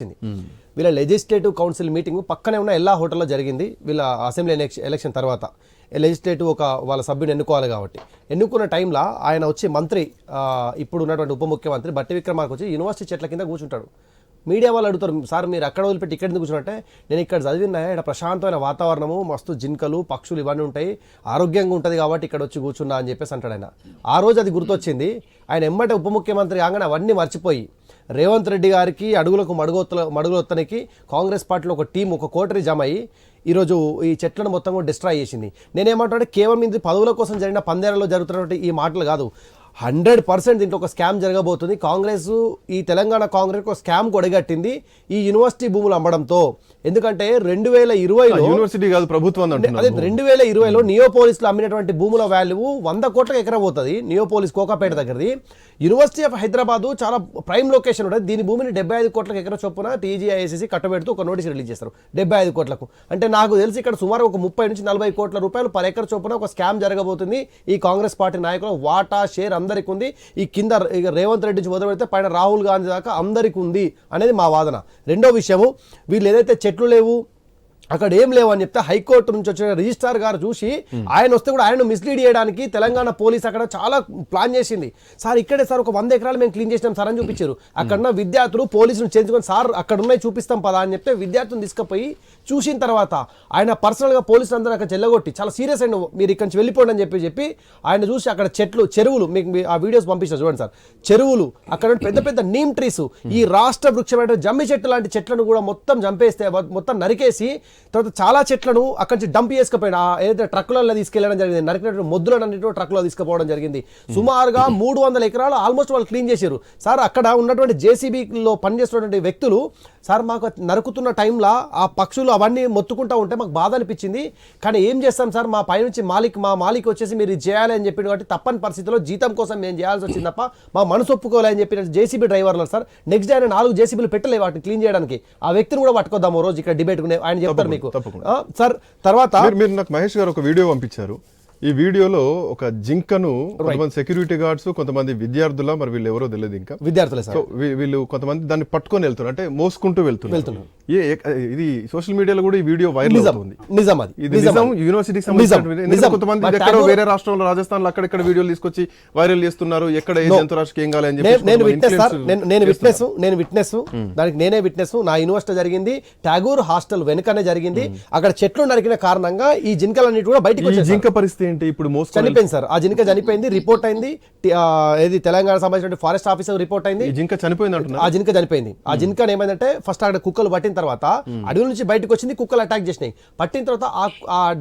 వచ్చింది. వీళ్ళ legislative council meeting పక్కనే ఉన్న ఎల్లా హోటల్లో జరిగింది. వీళ్ళ అసెంబ్లీ ఎలక్షన్ తర్వాత. లెజిస్లేటివ్ ఒక వాళ్ళ సభ్యుని ఎన్నుకోవాలి కాబట్టి. ఎన్నుకున్న టైంలో ఆయన వచ్చి మంత్రి ఇప్పుడు ఉన్నటువంటి ఉప ముఖ్యమంత్రి బట్టి విక్రమార్క వచ్చి యూనివర్సిటీ చెట్ల కింద కూర్చుంటాడు. మీడియా వాళ్ళు అడుగుతారు సార్ మీరు అక్కడ వదిలిపెట్టి ఇక్కడ ఎందుకు కూర్చున్నట్టే నేను ఇక్కడ చదివిన ఇక్కడ ప్రశాంతమైన వాతావరణము మస్తు జింకలు పక్షులు ఇవన్నీ ఉంటాయి ఆరోగ్యంగా ఉంటుంది కాబట్టి ఇక్కడ వచ్చి కూర్చున్నా అని చెప్పేసి అంటాడు ఆయన. ఆ రోజు అది గుర్తొచ్చింది. ఆయన ఎమ్మటే ఉప ముఖ్యమంత్రి కాగానే అవన్నీ మర్చిపోయి రేవంత్ రెడ్డి గారికి అడుగులకు మడుగొత్తల మడుగులొత్తనికి కాంగ్రెస్ పార్టీలో ఒక టీం ఒక కోటరీ జమ అయ్యి ఈరోజు ఈ చెట్లను మొత్తం కూడా డిస్ట్రాయ్ చేసింది. నేనేమంటానంటే కేవలం ఇది పదవుల కోసం జరిగిన పందేళ్ళలో జరుగుతున్నటువంటి ఈ మాటలు కాదు. హండ్రెడ్ పర్సెంట్ దీంట్లో ఒక స్కామ్ జరగబోతుంది. కాంగ్రెస్ ఈ తెలంగాణ కాంగ్రెస్ ఒక స్కామ్ కొడగట్టింది ఈ యూనివర్సిటీ భూములు అమ్మడంతో. ఎందుకంటే రెండు వేల ఇరవైలో యూనివర్సిటీ కాదు ప్రభుత్వం అదే రెండు వేల ఇరవైలో నియోపోలిస్లో అమ్మినటువంటి భూముల వాల్యూ వంద కోట్లకు ఎకరం పోతుంది నియోపోలిస్ కోకాపేట దగ్గరది. యూనివర్సిటీ ఆఫ్ హైదరాబాద్ చాలా ప్రైమ్ లొకేషన్ ఉంటుంది. దీని భూమిని డెబ్బై ఐదు కోట్లకు ఎకరం చొప్పున టీజీఐఎస్సీ కట్టబెడుతూ ఒక నోటీస్ రిలీజ్ చేస్తారు. డెబ్బై ఐదు కోట్లకు. అంటే నాకు తెలిసి ఇక్కడ సుమారు ఒక ముప్పై నుంచి నలభై కోట్ల రూపాయలు పర్ ఎకర్ చొప్పున ఒక స్కామ్ జరగబోతుంది. ఈ కాంగ్రెస్ పార్టీ నాయకులు వాటా షేర్ అందరికి ఉంది. ఈ కింద రేవంత్ రెడ్డి నుంచి మొదలు పెడితే పైన రాహుల్ గాంధీ దాకా అందరికి ఉంది అనేది మా వాదన. రెండో విషయము వీళ్ళు ఏదైతే చెట్లు లేవు. అక్కడ ఏం లేవు అని చెప్తే హైకోర్టు నుంచి వచ్చిన రిజిస్ట్రార్ గారు చూసి ఆయన వస్తే కూడా ఆయన మిస్లీడ్ చేయడానికి తెలంగాణ పోలీస్ అక్కడ చాలా ప్లాన్ చేసింది. సార్ ఇక్కడే సార్ ఒక వంద ఎకరాలు మేము క్లీన్ చేసినాం సార్ అని చూపించారు. అక్కడ ఉన్న విద్యార్థులు పోలీసులు చేయించుకొని సార్ అక్కడ ఉన్నాయి చూపిస్తాం పదా అని చెప్తే విద్యార్థులను తీసుకుపోయి చూసిన తర్వాత ఆయన పర్సనల్గా పోలీసులు అందరూ అక్కడ చెల్లగొట్టి చాలా సీరియస్ అండ్ మీరు ఇక్కడి నుంచి వెళ్ళిపోండి అని చెప్పి చెప్పి ఆయన చూసి అక్కడ చెట్లు చెరువులు మీకు ఆ వీడియోస్ పంపిస్తారు చూడండి సార్. చెరువులు అక్కడ పెద్ద పెద్ద నీమ్ ట్రీస్ ఈ రాష్ట్ర వృక్షమైన జమ్మి చెట్టు లాంటి చెట్లను కూడా మొత్తం చంపేస్తే మొత్తం నరికేసి తర్వాత చాలా చెట్లను అక్కడి నుంచి డంప్ చేసుకుపోయిన ఏదైతే ట్రక్కులలో తీసుకెళ్ళడం జరిగింది నరికినట్టు మొద్దులన్నింటిలో ట్రక్లో తీసుకుపోవడం జరిగింది. సుమారుగా మూడు వందల ఎకరాలు ఆల్మోస్ట్ వాళ్ళు క్లీన్ చేశారు. సార్ అక్కడ ఉన్నటువంటి జేసీబీలో పనిచేస్తున్నటువంటి వ్యక్తులు సార్ మాకు నరుకుతున్న టైంలో ఆ పక్షులు అవన్నీ మొత్తుకుంటా ఉంటే మాకు బాధ అనిపించింది. కానీ ఏం చేస్తాం సార్ మా పైనుంచి మాలిక్ మా మాలిక్ వచ్చేసి మీరు ఇది చేయాలి అని చెప్పిన కాబట్టి తప్పని పరిస్థితిలో జీతం కోసం మేము చేయాల్సి వచ్చింది తప్ప మా మనసు ఒప్పుకోలే అని చెప్పిన జేసీబీ డ్రైవర్లు సార్. నెక్స్ట్ డే ఆయన నాలుగు జేసీబీలు పెట్టలే వాటిని క్లీన్ చేయడానికి. ఆ వ్యక్తిని కూడా పట్టుకోద్దాం ఓ రోజు ఇక్కడ డిబేట్ ఆయన చెప్తారు మీకు. తప్పకుండా. ఆ, సార్ తర్వాత మీరు నాకు మహేష్ గారు ఒక వీడియో పంపించారు. ఈ వీడియోలో ఒక జింకను కొంతమంది సెక్యూరిటీ గార్డ్స్ కొంతమంది విద్యార్థుల మరి వీళ్ళు ఎవరో తెలియదు ఇంకా. విద్యార్థులే సార్. వీళ్ళు కొంతమంది దాన్ని పట్టుకొని వెళ్తున్నారు. అంటే మోసుకుంటూ వెళ్తున్నారు. ఏ ఇది సోషల్ మీడియాలో కూడా ఈ వీడియో వైరల్ అవుతుంది. నిజం అది. ఇది నిజం. యూనివర్సిటీకి సంబంధించిన కొంతమంది ఎక్కడో వేరే రాష్ట్రంలో రాజస్థాన్ అక్కడెక్కడ వీడియోలు తీసుకొచ్చి వైరల్ చేస్తున్నారు ఎక్కడ ఏ జంతురాశికి ఏం కావాలి అని నేను చెప్పి నేను విట్నెస్ సార్ నేను. విట్నెస్ నేను విట్నెస్ దానికి నేనే విట్నెస్ నా యూనివర్సిటీ జరిగింది టాగూర్ హాస్టల్ వెనుకనే జరిగింది అక్కడ చెట్లు నరికిన కారణంగా ఈ జింకలన్నిటి కూడా బయటికి జింక పరిస్థితి ఏంటి? ఇప్పుడు మోసుకొని చనిపోయింది సార్. ఆ జింక చనిపోయింది రిపోర్ట్ అయింది ఏది తెలంగాణ సంబంధించిన ఫారెస్ట్ ఆఫీసర్ రిపోర్ట్ అయింది. జింక చనిపోయింది ఆ జింక చనిపోయింది. ఆ జింక ఏమైందంటే ఫస్ట్ అక్కడ కుక్కలు పట్టిన తర్వాత అడవి నుంచి బయటకు వచ్చింది కుక్కలు అటాక్ చేసినాయి. పట్టిన తర్వాత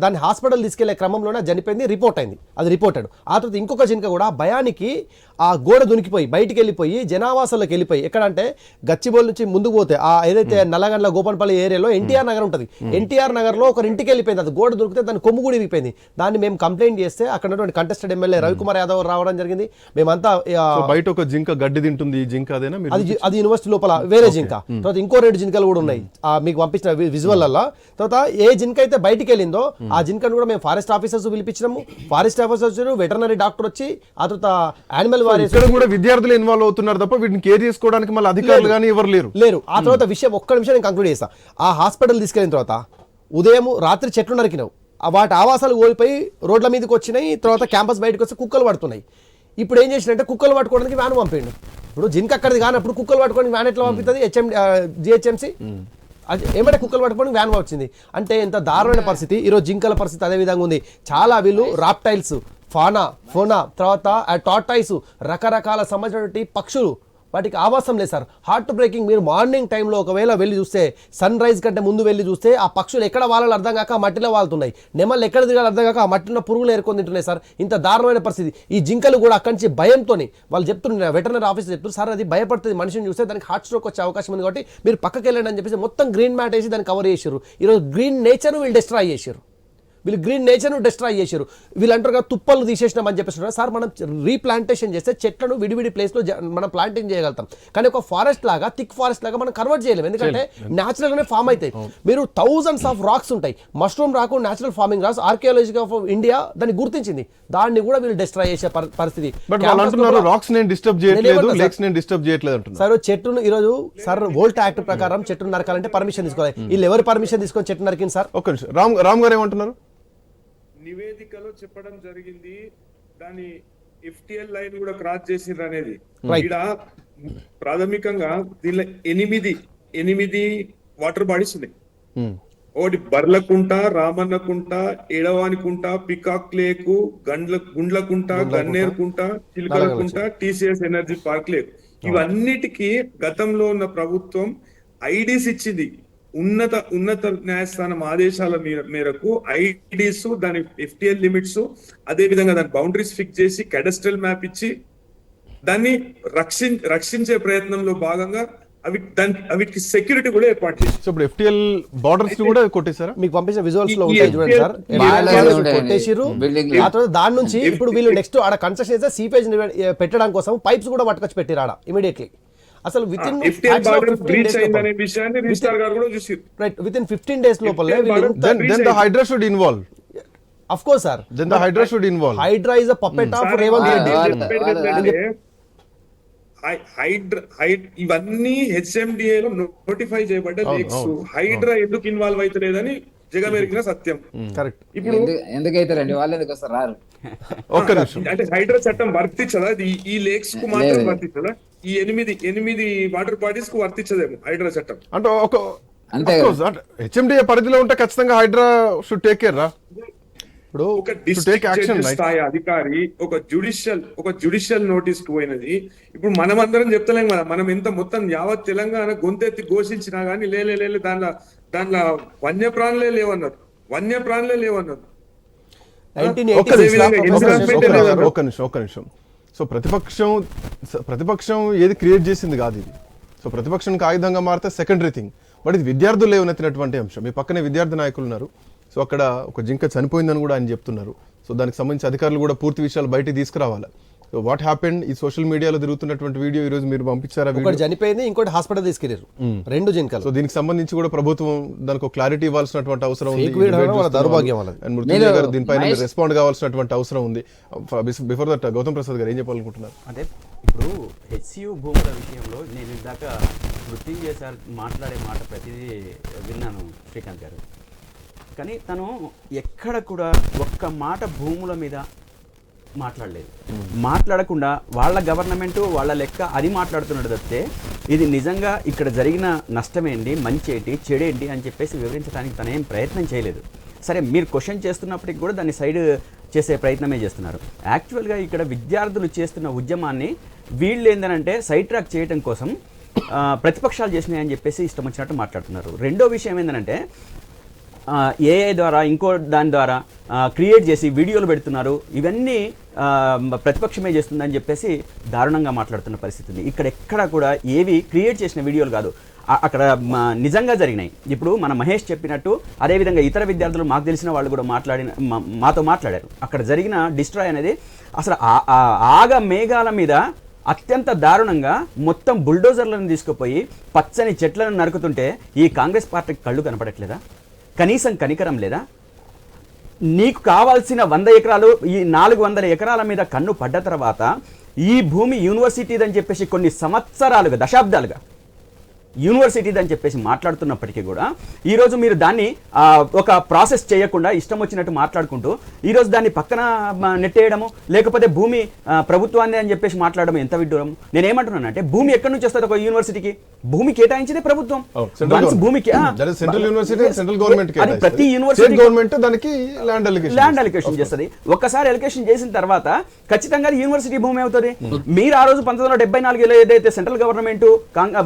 దాన్ని హాస్పిటల్ తీసుకెళ్ళే క్రమంలోనే చనిపోయింది రిపోర్ట్ అయింది. అది రిపోర్టెడ్ ఆ తర్వాత ఇంకొక జింక కూడా భయానికి ఆ గోడ దునికిపోయి బయటికి వెళ్ళిపోయి జనావాసాల్లోకి వెళ్ళిపోయి. ఎక్కడ అంటే గచ్చిబౌల్ నుంచి ముందుకు పోతే ఆ ఏదైతే నల్లగండ్ల గోపన్పల్లి ఏరియాలో ఎన్టీఆర్ నగర్ ఉంటుంది. ఎన్టీఆర్ నగర్లో ఒక ఇంటికి వెళ్ళిపోయింది. అది గోడ దొరికితే దాని కొమ్ము కూడా ఇరిగిపోయింది. దాన్ని మేము కంప్లైంట్ చేస్తే అక్కడ కంటెస్టెడ్ ఎమ్మెల్యే రవికుమార్ యాదవ్ రావడం జరిగింది. మేమంతా బయట ఒక జింక గడ్డి తింటుంది జింక అదేనా అది అది యూనివర్సిటీ లోపల వేరే జింక. తర్వాత ఇంకో రెండు జింకలు కూడా ఉన్నాయి. మీకు పంపించిన వి- విజువల్ అలా తర్వాత ఏ జింక అయితే బయటికి వెళ్ళిందో ఆ జింకను కూడా మేము ఫారెస్ట్ ఆఫీసర్స్ పిలిపించినాము. ఫారెస్ట్ ఆఫీసర్స్ వచ్చారు వెటర్నరీ డాక్టర్ వచ్చి ఆ తర్వాత యానిమల్ వారియర్స్ కూడా విద్యార్థులు ఇన్వాల్వ్ అవుతున్నారు తప్ప వీటిని కేర్ చేసుకోవడానికి మళ్ళీ అధికారులు కానీ ఎవరు లేరు. లేరు. ఆ తర్వాత విషయం ఒక్క నిమిషం నేను కంక్లూడ్ చేస్తా. ఆ హాస్పిటల్ తీసుకెళ్ళిన తర్వాత ఉదయం రాత్రి చెట్లు నరికినావు. ఆ వాటి ఆవాసాలు కోల్పోయి రోడ్ల మీదకి వచ్చినాయి తర్వాత క్యాంపస్ బయటకు వస్తే కుక్కలు పడుతున్నాయి. ఇప్పుడు ఏం చేసినంటే కుక్కలు పట్టుకోవడానికి వ్యాన్ పంపిండు. ఇప్పుడు జింక్ అక్కడిది కానప్పుడు కుక్కలు పట్టుకోవడానికి వ్యాన్ ఎట్లా పంపిస్తుంది హెచ్ఎం జిహెచ్ఎంసీ? ఏమంటే కుక్కలు పట్టుకోవడానికి వ్యాన్ వచ్చింది. అంటే ఎంత దారుణమైన పరిస్థితి. ఈరోజు జింకల పరిస్థితి అదే విధంగా ఉంది. చాలా వీళ్ళు రాప్టైల్స్ ఫానా ఫోనా తర్వాత టాటాయిస్ రకరకాల సంబంధించినటువంటి పక్షులు వాటికి ఆవాసం లేదు సార్. హార్ట్ బ్రేకింగ్ మీరు మార్నింగ్ టైంలో ఒకవేళ వెళ్ళి చూస్తే సన్ రైజ్ కంటే ముందు వెళ్ళి చూస్తే ఆ పక్షులు ఎక్కడ వాళ్ళని అర్థం కాక ఆ మట్టిలో వాళ్తున్నాయి. నెమలు ఎక్కడ దిగాలి అర్థం కాక ఆ మట్టిలో పురుగులు ఏర్కొని తింటున్నాయి సార్. ఇంత దారుణమైన పరిస్థితి. ఈ జింకలు కూడా అక్కడి నుంచి భయంతో వాళ్ళు చెప్తున్నారు వెటర్నరీ ఆఫీసర్ చెప్తున్నారు సార్ అది భయపడుతుంది మనిషిని చూస్తే దానికి హార్ట్ స్ట్రోక్ వచ్చే అవకాశం ఉంది కాబట్టి మీరు పక్కకి వెళ్ళండి అని చెప్పేసి మొత్తం గ్రీన్ మ్యాట్ వేసి దాన్ని కవర్ చేసారు ఈరోజు గ్రీన్ నేచర్ వీళ్ళు డిస్ట్రాయ్ చేశారు వీళ్ళు గ్రీన్ నేచర్ డిస్ట్రాయ్ చేశారు. వీళ్ళు అంటారు కదా తుప్పలు తీసేసినామని చెప్పేసి సార్ మనం రీప్లాంటేషన్ చేస్తే చెట్లను విడివిడి ప్లేస్లో జ- మనం ప్లాంటింగ్ చేయగలుగుతాం. కానీ ఒక ఫారెస్ట్ లాగా థిక్ ఫారెస్ట్ లాగా మనం కన్వర్ట్ చేయలేము. ఎందుకంటే న్యాచురల్ గానే ఫామ్ అవుతాయి. మీరు థౌజండ్స్ ఆఫ్ రాక్స్ ఉంటాయి. Mushroom rock natural farming rocks archaeology of India దాన్ని గుర్తించింది. దాన్ని కూడా వీళ్ళు డిస్ట్రాయ్ చేసే పరి- పరిస్థితి. రాక్స్ నేను డిస్టర్బ్ నేను చేయట్లేదు ఏమంటున్నా లేక్స్ నేను డిస్టర్బ్ చేయట్లేదు అంటున్నారు. సార్ చెట్టును ఈరోజు సార్ వోల్ట్ యాక్ట్ ప్రకారం చెట్టును నరకాలంటే పర్మిషన్ తీసుకోవాలి. వీళ్ళు ఎవరు పర్మిషన్ తీసుకొని చెట్టు నరికింది సార్? నిమిషం. రామ్ రామ్ గారు ఏమంటున్నారు? నివేదికలో చెప్పడం జరిగింది. దాని ఎఫ్టిఎల్ లైన్ కూడా క్రాస్ చేసిండ్రు అనేది. ఇక్కడ ప్రాథమికంగా దీనిలో ఎనిమిది ఎనిమిది వాటర్ బాడీస్ ఉన్నాయి. Hmm. ఒకటి Barlakunta Ramannakunta Edavanikunta peacock lake Gandla Gundlakunta Gannerukunta Chilakalakunta TCS energy park lake. ఇవన్నిటికీ గతంలో ఉన్న ప్రభుత్వం ఐడీస్ ఇచ్చింది. ఉన్నత ఉన్నత న్యాయస్థానం ఆదేశాల మేర- మేరకు ఐడీస్ దాని ఎఫ్టిఎల్ లిమిట్స్ అదే విధంగా దాని బౌండరీస్ ఫిక్స్ చేసి కెడస్ట్రల్ మ్యాప్ ఇచ్చి దాన్ని రక్షి రక్షించే ప్రయత్నంలో భాగంగా అవి దాని వీటికి సెక్యూరిటీ కూడా ఏర్పాటు చేసి ఇప్పుడు ఎఫ్టిఎల్ బార్డర్స్ కూడా కొట్టేశారా? మీకు పంపించిన విజువల్స్లో ఉంటాయి చూడండి సార్. బిల్డింగ్ ఆ తర్వాత దాని నుంచి ఇప్పుడు వీళ్ళు నెక్స్ట్ ఆడ కన్స్ట్రక్షన్ చేస్తే సీపేజ్ పెట్టడం కోసం పైప్స్ కూడా పట్టుకొచ్చి పెట్టిరు ఆడ ఇమీడియట్లీ అసలు within FTL border breach అయిందనే విషయాన్ని రిజిస్టార్ గారు కూడా చూసి right within fifteen days లోపలే HYDRAA should involve of course sir then the HYDRAA should involve HYDRAA is a puppet of Revanth Reddy ఇవన్నీ హెచ్ఎండిఏ లో notify చేయబడ్డ lakes Hydraa ఎందుకు ఇన్వాల్వ్ అవుతలేదని జగమెరిగిన సత్యం. కరెక్ట్ ఇప్పుడు ఎందు- ఎందుకైతారండి వాళ్ళు ఎందుకు వస్తారు? రారు. ఒక్క నిమిషం. అంటే హైడ్రా చట్టం వర్తించదా? ఈ- లేక్స్కు మాత్రం. వర్తించదా? ఈ ఎనిమిది ఎనిమిది వాటర్ బాడీస్కు వర్తించదేమో హైడ్రా చట్టం. అంటే ఒక అంతే హెచ్ఎండిఏ పరిధిలో ఉంటే ఖచ్చితంగా హైడ్రా షుడ్ టేక్ కేర్ రా. ఇప్పుడు ఒక డిస్ట్రిక్ట్? స్థాయి అధికారి ఒక జుడిషియల్ ఒక జుడిషియల్ నోటీస్కు పోయినది. ఇప్పుడు మనం అందరం చెప్తలేం కదా మనం ఎంత మొత్తం యావత్ తెలంగాణ గొంతెత్తి ఘోషించినా గానీ లేలే లేలే దానిలో దానిలో వన్యప్రాణులే లేవన్నారు. వన్యప్రాణులే లేవన్నారు. ఒక్క నిమిషం ఒక్క నిమిషం, సో ప్రతిపక్షం ప్రతిపక్షం ఏది క్రియేట్ చేసింది కాదు ఇది. సో ప్రతిపక్షానికి ఆయుధంగా మారితే సెకండరీ థింగ్ బట్ ఇది విద్యార్థులు లేవనెత్తినటువంటి అంశం. మీ పక్కనే విద్యార్థి నాయకులు ఉన్నారు. సో అక్కడ ఒక జింక చనిపోయిందని కూడా ఆయన చెప్తున్నారు. సో దానికి సంబంధించి అధికారులు కూడా పూర్తి విషయాలు బయటికి తీసుకురావాలి. సో వాట్ హ్యాపెండ్ ఈ సోషల్ మీడియాలో తిరుగుతున్నటువంటి వీడియో ఈ రోజు మీరు పంపించారా ఒకటి చనిపోయింది ఇంకోటి హాస్పిటల్ తీసుకెళ్ళారు. రెండు జింకలు. సో దీనికి సంబంధించి కూడా ప్రభుత్వం దానికి ఒక క్లారిటీ ఇవ్వాల్సినటువంటి అవసరం ఉంది. దౌర్భాగ్యం మృత్యుంజయ గారు మీరు దీనిపైన రెస్పాండ్ కావాల్సినటువంటి అవసరం ఉంది. బిఫోర్ దట్ గౌతమ్ ప్రసాద్ గారు ఏం చెప్పాలనుకుంటున్నారు? అంటే ఇప్పుడు హెచ్సియు భూముల విషయంలో నేను ఇందాక మృత్యుంజయ సార్ మాట్లాడే మాట ప్రతిదీ విన్నాను శ్రీకాంత్ గారు. కానీ తను ఎక్కడ కూడా ఒక్క మాట భూముల మీద మాట్లాడలేదు. మాట్లాడకుండా వాళ్ళ గవర్నమెంట్ వాళ్ళ లెక్క అది మాట్లాడుతున్నాడు తప్పితే ఇది నిజంగా ఇక్కడ జరిగిన నష్టమేంటి మంచి ఏంటి చెడేంటి అని చెప్పేసి వివరించడానికి తను ఏం ప్రయత్నం చేయలేదు. సరే మీరు క్వశ్చన్ చేస్తున్నప్పటికి కూడా దాన్ని సైడ్ చేసే ప్రయత్నమే చేస్తున్నారు. యాక్చువల్గా ఇక్కడ విద్యార్థులు చేస్తున్న ఉద్యమాన్ని వీళ్ళు ఏంటంటే సైడ్ ట్రాక్ చేయడం కోసం ప్రతిపక్షాలు చేసినాయని చెప్పేసి ఇష్టం వచ్చినట్టు మాట్లాడుతున్నారు. రెండో విషయం ఏంటంటే ఏఐ ద్వారా ఇంకో దాని ద్వారా క్రియేట్ చేసి వీడియోలు పెడుతున్నారు. ఇవన్నీ ప్రతిపక్షమే చేస్తుందని చెప్పేసి దారుణంగా మాట్లాడుతున్న పరిస్థితి ఉంది ఇక్కడ ఎక్కడ కూడా ఏవి క్రియేట్ చేసిన వీడియోలు కాదు. అక్కడ నిజంగా జరిగినాయి. ఇప్పుడు మన మహేష్ చెప్పినట్టు అదేవిధంగా ఇతర విద్యార్థులు మాకు తెలిసిన వాళ్ళు కూడా మాట్లాడిన మా- మాతో మాట్లాడారు. అక్కడ జరిగిన డిస్ట్రాయ్ అనేది అసలు ఆ- ఆగ మేఘాల మీద అత్యంత దారుణంగా మొత్తం బుల్డోజర్లను తీసుకుపోయి పచ్చని చెట్లను నరుకుతుంటే ఈ కాంగ్రెస్ పార్టీకి కళ్ళు కనపడట్లేదా? కనీసం కనికరం లేదా? నీకు కావాల్సిన వంద ఎకరాలు ఈ నాలుగు వందల ఎకరాల మీద కన్ను పడ్డ తర్వాత ఈ భూమి యూనివర్సిటీదని చెప్పేసి కొన్ని సంవత్సరాలుగా దశాబ్దాలుగా యూనివర్సిటీది అని చెప్పేసి మాట్లాడుతున్నప్పటికీ కూడా ఈరోజు మీరు దాన్ని ఒక ప్రాసెస్ చేయకుండా ఇష్టం వచ్చినట్టు మాట్లాడుకుంటూ ఈరోజు దాన్ని పక్కన నెట్టేయడము లేకపోతే భూమి ప్రభుత్వాన్ని అని చెప్పేసి మాట్లాడడం ఎంత విడ్డూరం? నేనేమంటున్నానంటే భూమి ఎక్కడి నుంచి వస్తుంది ఒక యూనివర్సిటీకి? భూమి కేటాయించిందే ప్రభుత్వం. భూమికి university and central government అది ప్రతి యూనివర్సిటీ గవర్నమెంట్ దానికి ల్యాండ్ అలిగేషన్ ల్యాండ్ అలికేషన్ చేస్తుంది. ఒక్కసారి అలికేషన్ చేసిన తర్వాత ఖచ్చితంగా యూనివర్సిటీ భూమి అవుతుంది. మీరు ఆ రోజు పంతొమ్మిది వందల డెబ్బై నాలుగులో ఏదైతే సెంట్రల్ గవర్నమెంట్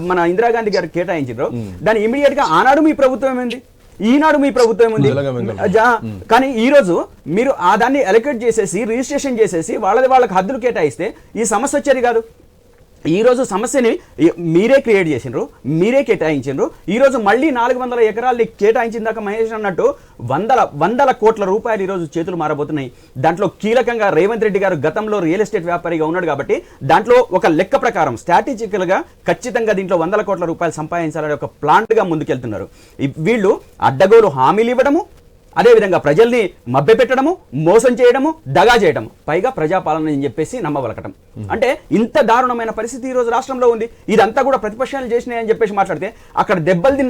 మన ఇందిరాగాంధీ గారు కేటాయించారో. దాన్ని ఇమీడియట్గా ఆనాడు మీ ప్రభుత్వం ఏంది ఈనాడు మీ ప్రభుత్వం. జా- కానీ ఈ రోజు మీరు ఆ దాన్ని అలొకేట్ చేసేసి రిజిస్ట్రేషన్ చేసేసి వాళ్ళది వాళ్ళకి హద్దులు కేటాయిస్తే ఈ సమస్య వచ్చేది కాదు. ఈరోజు సమస్యని మీరే క్రియేట్ చేసిండ్రు మీరే కేటాయించిండ్రు. ఈరోజు మళ్ళీ నాలుగు వందల ఎకరాల్ని కేటాయించిన దాకా మహేష్ అన్నట్టు వందల వందల కోట్ల రూపాయలు ఈరోజు చేతులు మారబోతున్నాయి. దాంట్లో కీలకంగా రేవంత్ రెడ్డి గారు గతంలో రియల్ ఎస్టేట్ వ్యాపారిగా ఉన్నాడు కాబట్టి దాంట్లో ఒక లెక్క ప్రకారం స్ట్రాటజికల్గా ఖచ్చితంగా దీంట్లో వందల కోట్ల రూపాయలు సంపాదించాలనే ఒక ప్లాంట్గా ముందుకెళ్తున్నారు. వీళ్ళు అడ్డగోలు హామీలు ఇవ్వడము అదేవిధంగా ప్రజల్ని మభ్యపెట్టడము మోసం చేయడము దగా చేయడము. పైగా ప్రజాపాలన అని చెప్పేసి నమ్మవలకటం. అంటే ఇంత దారుణమైన పరిస్థితి ఈ రోజు రాష్ట్రంలో ఉంది. ఇదంతా కూడా ప్రతిపక్షాలు చేసినాయని చెప్పేసి మాట్లాడితే అక్కడ దెబ్బలు తిన్న